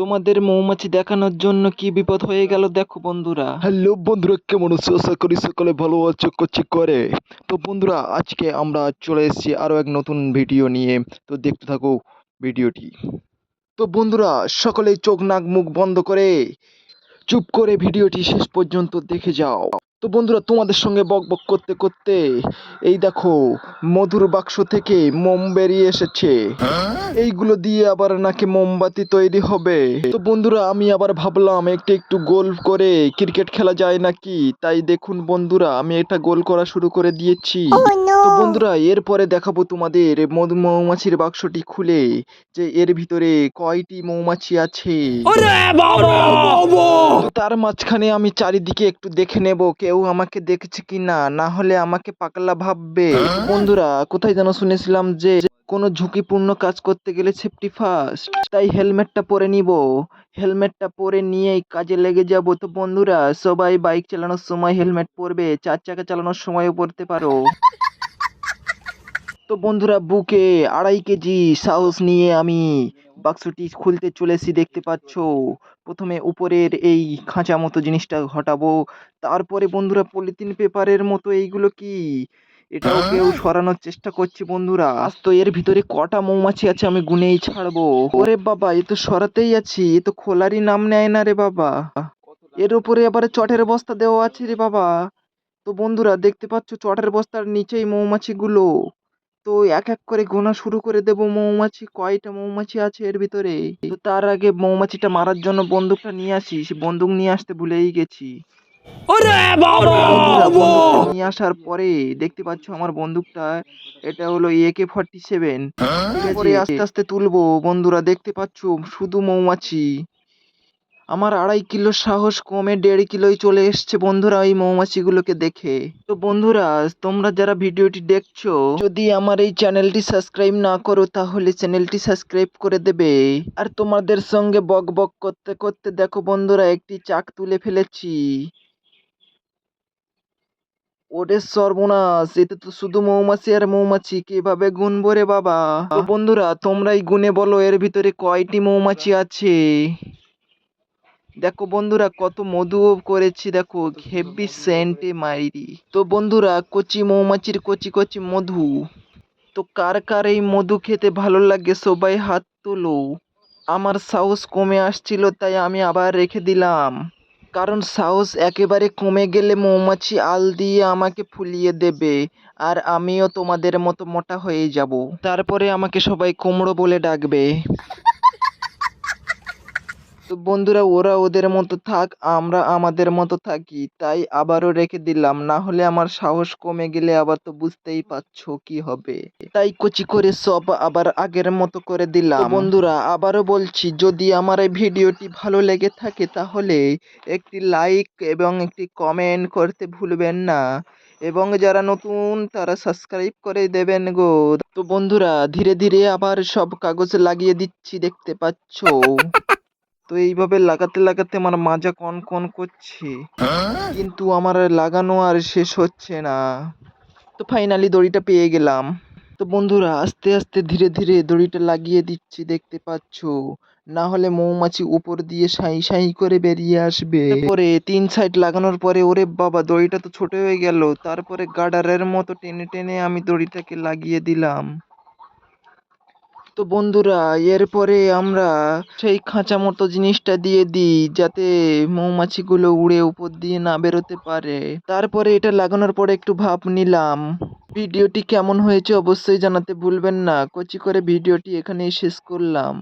তোমাদের মৌমাছি দেখানোর জন্য কি বিপদ হয়ে গেল দেখো বন্ধুরা। হ্যালো বন্ধুরা, কেমন আছো? আশা করি সকলে ভালো আছো করছি করে। তো বন্ধুরা, আজকে আমরা চলে এসেছি আরও এক নতুন ভিডিও নিয়ে। তো দেখতে থাকো ভিডিওটি। তো বন্ধুরা সকলে চোখ, নাক, মুখ বন্ধ করে চুপ করে ভিডিওটি শেষ পর্যন্ত দেখে যাও। তো বন্ধুরা তোমাদের সঙ্গে বক বক করতে করতে এই দেখো মধুর বাক্স থেকে মোম বেরিয়ে এসেছে। এইগুলো দিয়ে আবার নাকি মোমবাতি তৈরি হবে। তো বন্ধুরা আমি আবার ভাবলাম একটু একটু গোল করে ক্রিকেট খেলা যায় নাকি? তাই দেখুন বন্ধুরা আমি এটা গোল করা শুরু করে দিয়েছি। তো বন্ধুরা এরপরে দেখাবো তোমাদের মধু মৌমাছির বাক্সটি খুলে যে এর ভিতরে কয়টি মৌমাছি আছে। তার মাঝখানে আমি চারিদিকে একটু দেখে নেব কেউ আমাকে দেখছে কি না? না হলে আমাকে পাগলা ভাববে। বন্ধুরা কোথায় যেন শুনেছিলাম যে কোনো ঝুঁকিপূর্ণ কাজ করতে গেলে সেফটি ফার্স্ট তাই হেলমেটটা পরে নিব। হেলমেটটা পরে নিয়েই কাজে লেগে যাব। তো বন্ধুরা সবাই বাইক চালানোর সময় হেলমেট পরবে চার চাকা চালানোর সময়ও পরতে পারো। তো বন্ধুরা বুকে আড়াই কেজি সাহস নিয়ে আমি বাক্সটি খুলতে চলেছি দেখতে পাচ্ছ। প্রথমে উপরের এই খাঁচা মতো জিনিসটা হটাবো তারপরে বন্ধুরা পলিথিন পেপারের মতো এইগুলো কি? এটাও কেউ সরানোর চেষ্টা করছি বন্ধুরা। আজ তো এর ভিতরে কটা মৌমাছি আছে আমি গুনেই ছাড়বো। ওরে বাবা এ তো সরাতেই আছি এ তো খোলারই নাম নেয় না রে বাবা। এর উপরে আবার চটের বস্তা দেওয়া আছে রে বাবা। তো বন্ধুরা দেখতে পাচ্ছ চটের বস্তার নিচেই মৌমাছিগুলো। তো এক এক করে গোনা শুরু করে দেব মৌমাছি কয়টা মৌমাছি আছে এর ভিতরে? তো তার আগে মৌমাছিটা মারার জন্য বন্দুকটা নিয়ে আসি সে বন্দুক নিয়ে আসতে ভুলেই গেছি। নিয়ে আসার পরে দেখতে পাচ্ছ আমার বন্দুকটা এটা হলো একে ফর্টি সেভেন পরে আস্তে আস্তে তুলবো বন্ধুরা দেখতে পাচ্ছ শুধু মৌমাছি। আমার আড়াই কিলো সাহস কমে দেড় কিলোই চলে এসছে বন্ধুরা এই মৌমাছিগুলোকে দেখে। তো বন্ধুরা, তোমরা যারা ভিডিওটি দেখছ, যদি আমার এই চ্যানেলটি সাবস্ক্রাইব না করো, তাহলে চ্যানেলটি সাবস্ক্রাইব করে দেবে। আর তোমাদের সঙ্গে বক বক করতে করতে দেখো বন্ধুরা, একটি চাক তুলে ফেলেছি। ওরে সর্বনাশ, এতে তো শুধু মৌমাছি আর মৌমাছি, কীভাবে গুনবো রে বাবা? বন্ধুরা, তোমরাই গুনে বলো, এর ভিতরে কয়টি মৌমাছি আছে? দেখো বন্ধুরা, কত মধু করেছি, দেখো হেভি সেন্টে মাইরি তো বন্ধুরা, কচি মৌমাছির কচি কচি মধু। তো কার কার এই মধু খেতে ভালো লাগে সবাই হাত তোলো। আমার সাহস কমে আসছিল, তাই আমি আবার রেখে দিলাম। কারণ সাহস একেবারে কমে গেলে মৌমাছি আল দিয়ে আমাকে ফুলিয়ে দেবে, আর আমিও তোমাদের মতো মোটা হয়ে যাব। তারপরে আমাকে সবাই কুমড়ো বলে ডাকবে। বন্ধুরা, ওরা ওদের মতো থাক, আমরা আমাদের মতো থাকি। তাই আবারও রেখে দিলাম, না হলে আমার সাহস কমে গেলে আবার তো বুঝতেই পারছ কি হবে। তাই কচি করে সব আবার আগের মতো করে দিলাম। বন্ধুরা, আবারও বলছি, যদি আমার এই ভিডিওটি ভালো লেগে থাকে তাহলে একটি লাইক এবং একটি কমেন্ট করতে ভুলবেন না। এবং যারা নতুন, তারা সাবস্ক্রাইব করে দেবেন গো। তো বন্ধুরা, ধীরে ধীরে আবার সব কাগজ লাগিয়ে দিচ্ছি, দেখতে পাচ্ছো? তো এইভাবে লাগাতে লাগাতে আমার মাজা কন কন করছে। কিন্তু আমার লাগানো আর শেষ হচ্ছে না। তো ফাইনালি দড়িটা পেয়ে গেলাম। তো বন্ধুরা, আস্তে আস্তে ধীরে ধীরে দড়িটা লাগিয়ে দিচ্ছি, দেখতে পাচ্ছো? না হলে মৌমাছি উপর দিয়ে সাই সাই করে বেরিয়ে আসবে। পরে তিন সাইড লাগানোর পরে ওরে বাবা, দড়িটা তো ছোট হয়ে গেল। তারপরে গার্ডারের মতো টেনে টেনে আমি দড়িটাকে লাগিয়ে দিলাম। তো বন্ধুরা, এরপরে আমরা সেই খাঁচা মতো জিনিসটা দিয়ে দিই যাতে মৌমাছিগুলো উড়ে উপর দিয়ে না বেরোতে পারে। তারপরে এটা লাগানোর পরে একটু ভাব নিলাম। ভিডিওটি কেমন হয়েছে অবশ্যই জানাতে ভুলবেন না। কচি করে ভিডিওটি এখানেই শেষ করলাম।